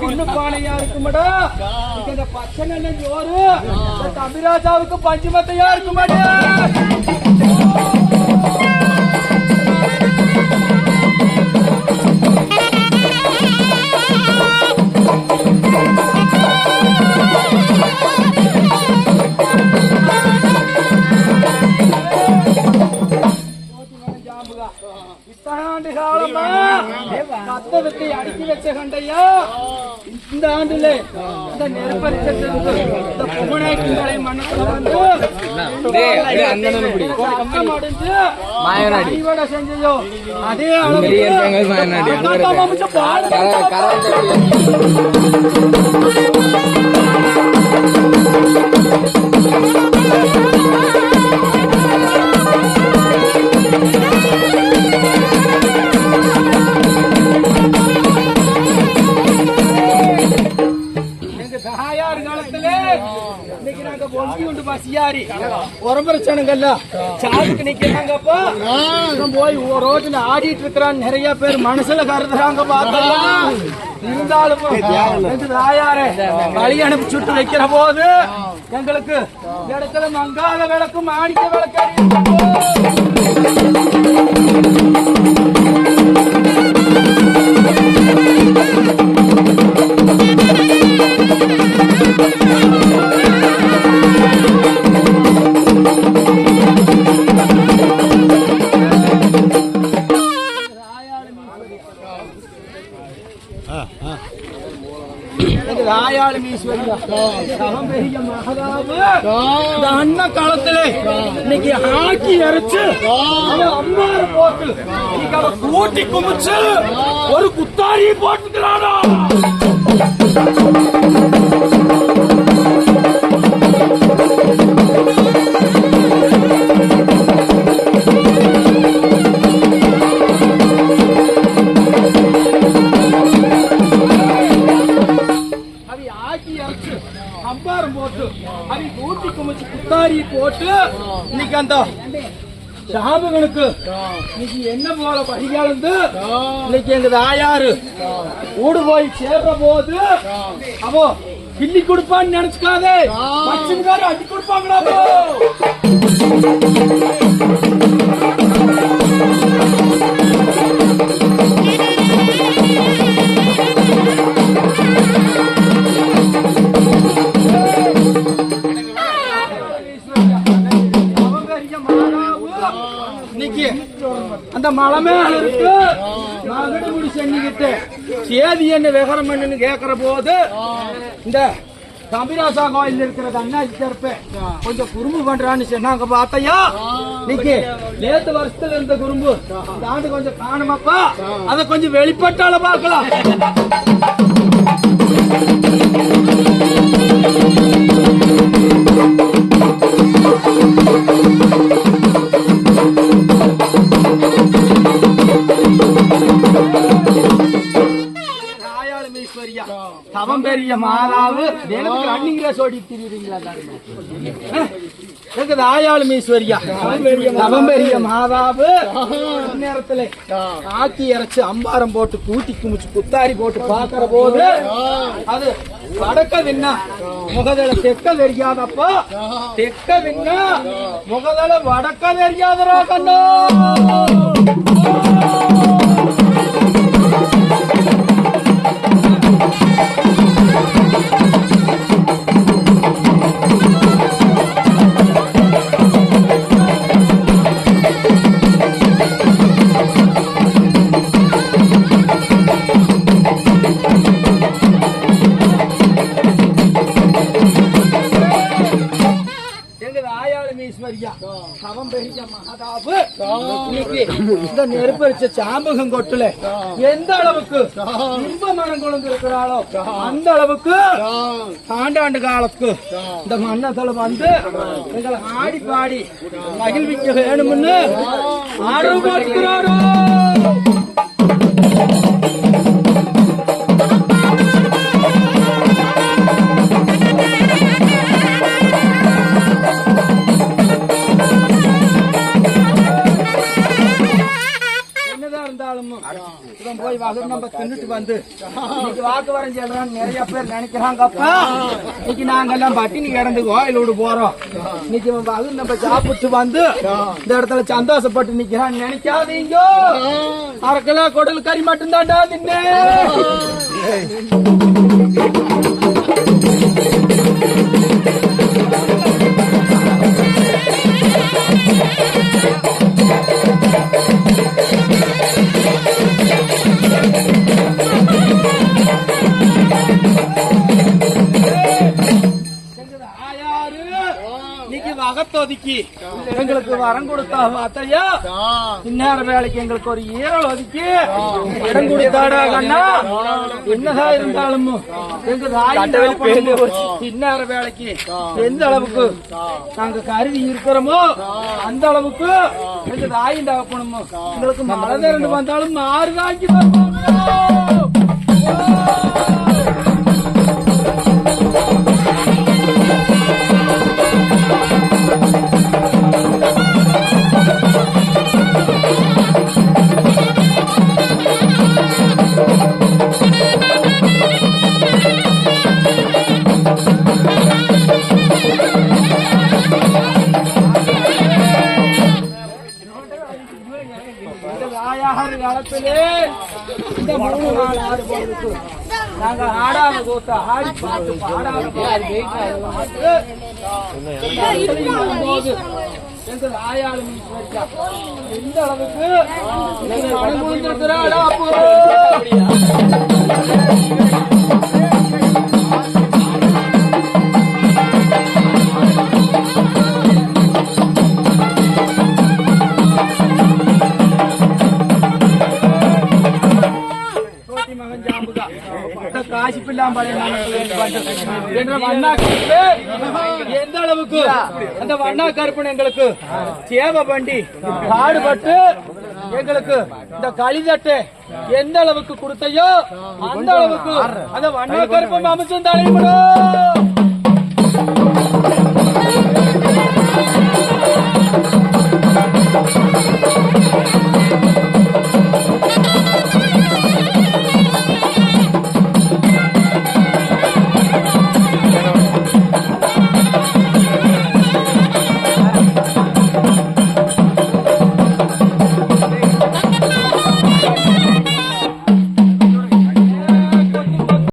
பொண்ணு பானையா இருக்குமாடா? இங்க இந்த பச்சை நல்ல ஜோறு பஞ்சுமத்தையா இருக்குமாடா? Oh, காலமா கத்த விட்டு அடுக்கி வச்ச கண்டையா இந்த ஆண்டுல இந்த நெருப்பரிச்சத்திற்கு இந்த புவனேஸ்வரை மன்னத்துல வந்து ரத்தம் அடைஞ்சு அடிவடை செஞ்சையோ அதே அளவுக்கு உண்டு பசியாரி உரம்பரச்சனுங்கல்ல சாதுக்கு நிக்கிறாங்கப்பா. போய் ரோட்ல ஆடிட்டு இருக்கிறான் நிறைய பேர் மனசுல கருதுறாங்க பார்த்தா இருந்தாலும் தாயாரே? வழி அனுப்பி சுட்டு வைக்கிற போது எங்களுக்கு இடத்துல மங்காத விளக்கு மாணிக்க விளக்கு அண்ண காலத்துல இன்னைக்கு ஆக்கி அரைச்சு அவன் அம்மாறு போட்டு கூட்டி குமிச்சு ஒரு குத்தாரி போட்டுக்கிறானா குத்தாரி போட்டு இன்னைக்கு அந்த சாபகனுக்கு இன்னைக்கு என்ன போல படிகாலந்து இன்னைக்கு எங்க தாயாரு ஊடு போய் சேர்ற போது அவோ கிள்ளி கொடுப்பான்னு நினைச்சுக்காதே. பச்சைக்காரர் அடி கொடுப்பாங்களா அந்த மலை மேல இருக்கு மகடு முடி செஞ்சுக்கிட்டு சேதி என்ன விவரம் என்னன்னு கேக்குற போது இந்த தம்பிராசா கோயில் இருக்கிறது அண்ணாச்சி தரப்பு கொஞ்சம் குறும்பு பண்றான்னு சொன்னாங்க பார்த்தையா இன்னைக்கு நேத்து வருஷத்துல இருந்த குறும்பு. இந்த ஆண்டு கொஞ்சம் காணுமாப்பா? அதை கொஞ்சம் வெளிப்பட்டால பார்க்கலாம். you. சோம்பேறிய மாதாவு எனக்கு ரன்னிங் ரேஸ் ஓடி திரியுறீங்களா எனக்கு ராயாளம் மாதாவு நேரத்துல ஆக்கி இறைச்சு அம்பாரம் போட்டு கூட்டி குமிச்சு குத்தாரி போட்டு பாக்குற போது அது வடக்க விண்ணா முகதல தெக்க தெரியாதப்பா தெக்க விண்ணா முகதல வடக்க தெரியாதரா கண்ணா. தவம் பெரிய மகாதாபு இந்த நெருப்பரிச்ச சாம்பகம் கொட்டுல எந்த அளவுக்கு இன்ப மனம் கொண்டு இருக்கிறாளோ அந்த அளவுக்கு ஆண்டாண்டு காலத்துக்கு இந்த மன்னத்துல வந்து எங்களை ஆடி பாடி மகிழ்விக்க வேணும்னு ஆர்வம் போட்டுக்கிறாரோ நம்ம தின்னுட்டு வந்து இன்னைக்கு வாக்கு வரம் சொல்றான்னு நிறைய பேர் நினைக்கிறாங்க இன்னைக்கு நாங்கெல்லாம் பட்டினி கிடந்து கோயிலோடு போறோம். இன்னைக்கு அது நம்ம சாப்பிட்டு வந்து இந்த இடத்துல சந்தோஷப்பட்டு நிக்கிறான்னு நினைக்காதீங்க. அரை கிலோ குடல் கறி மட்டும்தான்டா தின்னு. ஆயாரு இன்னைக்கு வகத்தொதுக்கி. எங்களுக்கு வரம் கொடுத்தா அத்தையா இந்நேர வேலைக்கு எங்களுக்கு ஒரு ஈரல் ஒதுக்கி. இடம் கொடுத்தாடா கண்ணா? என்னதான் இருந்தாலும் எங்க இந்நேர வேலைக்கு எந்த அளவுக்கு நாங்க கருதி இருக்கிறோமோ அந்த அளவுக்கு எங்க தாயின் தகப்பணுமோ எங்களுக்கு மழை திரண்டு வந்தாலும் மாறு தாக்கி ஆயாறு இந்த மூணு நாள் ஆறு பொழுதுக்கு நாங்க ஆடாத ஆடி பார்த்து போது எங்கள் ஆயாளு எந்த அளவுக்கு நீங்க மனம் அப்போ? எந்த அளவுக்கு அந்த வண்ணா கருப்பன் எங்களுக்கு சேவை பண்ணி பாடுபட்டு எங்களுக்கு இந்த களிதட்டை எந்த அளவுக்கு கொடுத்தையோ அந்த அளவுக்கு அந்த வண்ணா கருப்பன் அமைச்சும் தலைவிடும்